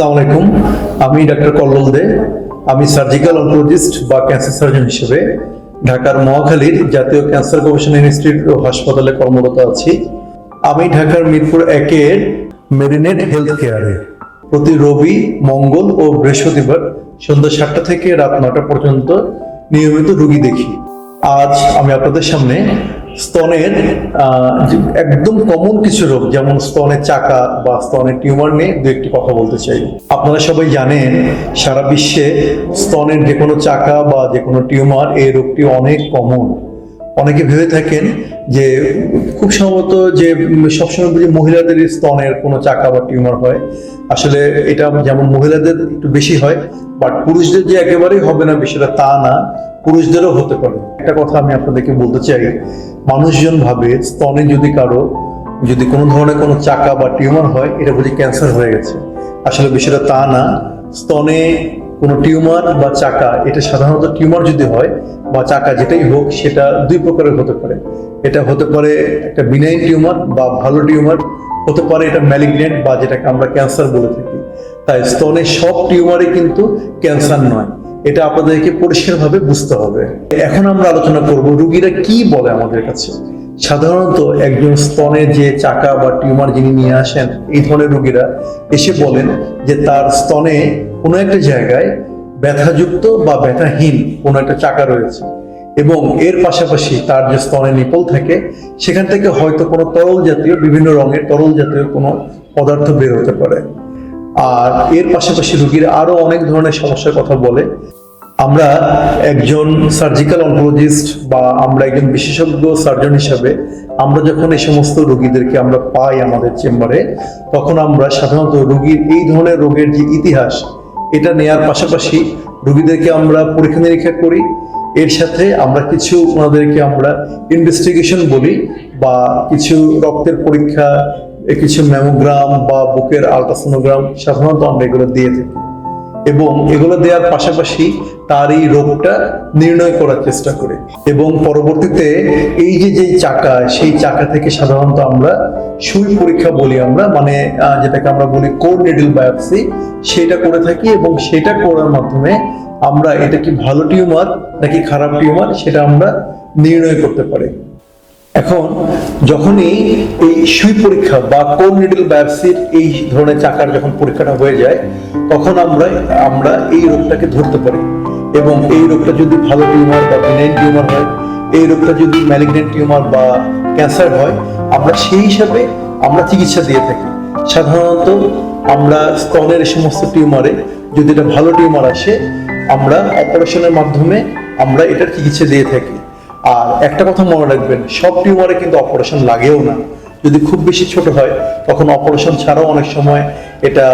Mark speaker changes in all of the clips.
Speaker 1: আসসালামু আলাইকুম। আমি ডাক্তার কল্লোল দে। আমি সার্জিক্যাল অনকোলজিস্ট বা ক্যান্সার সার্জন হিসেবে ঢাকার মহাখালীর জাতীয় ক্যান্সার গবেষণা ইনস্টিটিউট ও হাসপাতালে কর্মরত আছি। আমি ঢাকার মিরপুর একের মেরিনেট হেলথ কেয়ারে প্রতি রবি, মঙ্গল ও বৃহস্পতিবার সন্ধ্যা সাতটা থেকে রাত নটা পর্যন্ত নিয়মিত রুগী দেখি। আজ আমি আপনাদের সামনে স্তনের একদম কমন কিছু রোগ, যেমন স্তনের চাকা বা স্তনের টিউমার নিয়ে দু একটি কথা বলতে চাই। আপনারা সবাই জানেন, সারা বিশ্বে স্তনের যে কোনো চাকা বা যে কোনো টিউমার এই রোগটি অনেক কমন অনেকে ভেবে থাকেন যে, খুব সম্ভবত যে সবসময় বুঝি মহিলাদের স্তনের কোনো চাকা বা টিউমার হয়, আসলে এটা যেমন মহিলাদের একটু বেশি হয়, বাট পুরুষদের যে একেবারেই হবে না বিষয়টা তা না। পুরুষদেরও হতে পারে। একটা কথা আমি আপনাদেরকে বলতে চাই, মানুষজন ভাবে স্তনে যদি কারও, যদি কোনো ধরনের কোনো চাকা বা টিউমার হয়, এটা বুঝি ক্যান্সার হয়ে গেছে। আসলে বিষয়টা তা না, স্তনে কোনো টিউমার বা চাকা, এটা সাধারণত টিউমার যদি হয় বা চাকা যেটাই হোক, সেটা দুই প্রকারের হতে পারে। এটা হতে পারে একটা বিনাইন টিউমার বা ভালো টিউমার, হতে পারে এটা ম্যালিগনেন্ট বা যেটাকে আমরা ক্যান্সার বলে থাকি। তাই স্তনে সব টিউমারই কিন্তু ক্যান্সার নয়। এটা আপনাদেরকে পরিষ্কারভাবে বুঝতে হবে। এখন আমরা আলোচনা করব রুগীরা কি বলে আমাদের কাছে। সাধারণত একজন স্তনে যে চাকা বা টিউমার যিনি নিয়ে আসেন, এই ধরনের রুগীরা এসে বলেন যে তার স্তনে কোনো একটা জায়গায় ব্যথাযুক্ত বা ব্যথাহীন কোনো একটা চাকা রয়েছে এবং এর পাশাপাশি তার যে স্তনে নিপল থাকে, সেখান থেকে হয়তো কোনো তরল জাতীয়, বিভিন্ন রঙের তরল জাতীয় কোনো পদার্থ বের হতে পারে। আর এর পাশাপাশি রুগীর আরও অনেক ধরনের সমস্যার কথা বলে। আমরা একজন সার্জিক্যাল অনকোলজিস্ট বা আমরা একজন বিশেষজ্ঞ সার্জন হিসাবে আমরা যখন এই সমস্ত রোগীদেরকে আমরা পাই আমাদের চেম্বারে, তখন আমরা সাধারণত রোগীর এই ধরনের রোগের যে ইতিহাস, এটা নেয়ার পাশাপাশি রোগীদেরকে আমরা পরীক্ষা নিরীক্ষা করি। এর সাথে আমরা কিছু ওনাদেরকে আমরা ইনভেস্টিগেশন বলি বা কিছু রক্তের পরীক্ষা কিছু ম্যামোগ্রাম বা বুকের আলট্রাসোনোগ্রাম সাধারণত আমরা এগুলো দিয়ে থাকি। এবং এগুলো দেওয়ার পাশাপাশি তার এই রোগটা নির্ণয় করার চেষ্টা করে। এবং পরবর্তীতে এই যে যে চাকা, সেই চাকা থেকে সাধারণত আমরা সুই পরীক্ষা বলি আমরা মানে যেটাকে আমরা বলি কোর নিডল বায়োপসি, সেটা করে থাকি এবং সেটা করার মাধ্যমে আমরা এটা কি ভালো টিউমার নাকি খারাপ টিউমার সেটা আমরা নির্ণয় করতে পারি। এখন যখনই এই সুই পরীক্ষা বা কোন নিডল বায়োপসির এই ধরনের চাকার যখন পরীক্ষাটা হয়ে যায়, তখন আমরা আমরা এই রোগটাকে ধরতে পারি। এবং এই রোগটা যদি ভালো টিউমার বা বিনাইন টিউমার হয়, এই রোগটা যদি ম্যালিগনেন্ট টিউমার বা ক্যান্সার হয়, আমরা সেই হিসাবে আমরা চিকিৎসা দিয়ে থাকি। সাধারণত আমরা স্তনের সমস্ত টিউমারে যদি এটা ভালো টিউমার আসে, আমরা অপারেশনের মাধ্যমে আমরা এটার চিকিৎসা দিয়ে থাকি। আর একটা কথা মনে রাখবেন, সব টিউমারে কিন্তু অপারেশন লাগেও না। যদি খুব বেশি ছোট হয়, তখন অপারেশন ছাড়াও অনেক সময় এটা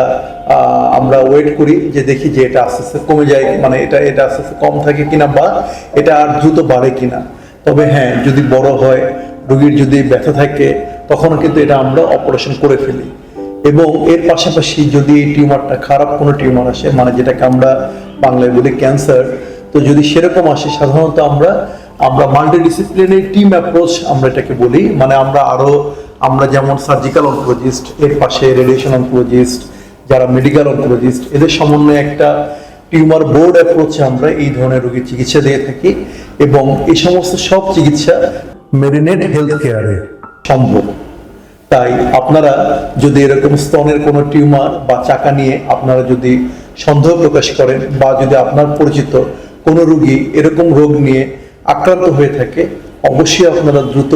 Speaker 1: আমরা ওয়েট করি যে দেখি যে এটা আস্তে আস্তে কমে যায় মানে এটা এটা আস্তে আস্তে কম থাকে কিনা বা এটা আর দ্রুত বাড়ে কিনা। তবে হ্যাঁ যদি বড় হয়, রোগীর যদি ব্যথা থাকে তখন কিন্তু এটা আমরা অপারেশন করে ফেলি। এবং এর পাশাপাশি যদি এই টিউমারটা খারাপ কোনো টিউমার আসে মানে যেটাকে আমরা বাংলায় বলি ক্যান্সার, তো যদি সেরকম আসে, সাধারণত আমরা আমরা মাল্টি ডিসিপ্লিনারি টিম অ্যাপ্রোচ আমরা এটাকে বলি। মানে আমরা আরও, আমরা যেমন সার্জিক্যাল অনকোলজিস্ট এর পাশে রেডিয়েশন অনকোলজিস্ট যারা মেডিকেল অনকোলজিস্ট এদের সমন্বয়ে একটা টিউমার বোর্ড অ্যাপ্রোচে আমরা এই ধরনের রোগীর চিকিৎসা দিয়ে থাকি এবং এই সমস্ত সব চিকিৎসা মেরিনেট হেলথ কেয়ারে সম্ভব। তাই আপনারা যদি এরকম স্তনের কোনো টিউমার বা চাকা নিয়ে আপনারা যদি সন্দেহ প্রকাশ করেন বা যদি আপনার পরিচিত কোনো রুগী এরকম রোগ নিয়ে আক্রান্ত হয়ে থাকে, অবশ্যই আপনারা দ্রুত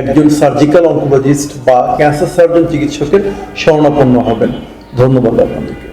Speaker 1: একজন সার্জিক্যাল অঙ্কোলজিস্ট বা ক্যান্সার সার্জন চিকিৎসকের শরণাপন্ন হবেন। ধন্যবাদ আপনাদেরকে।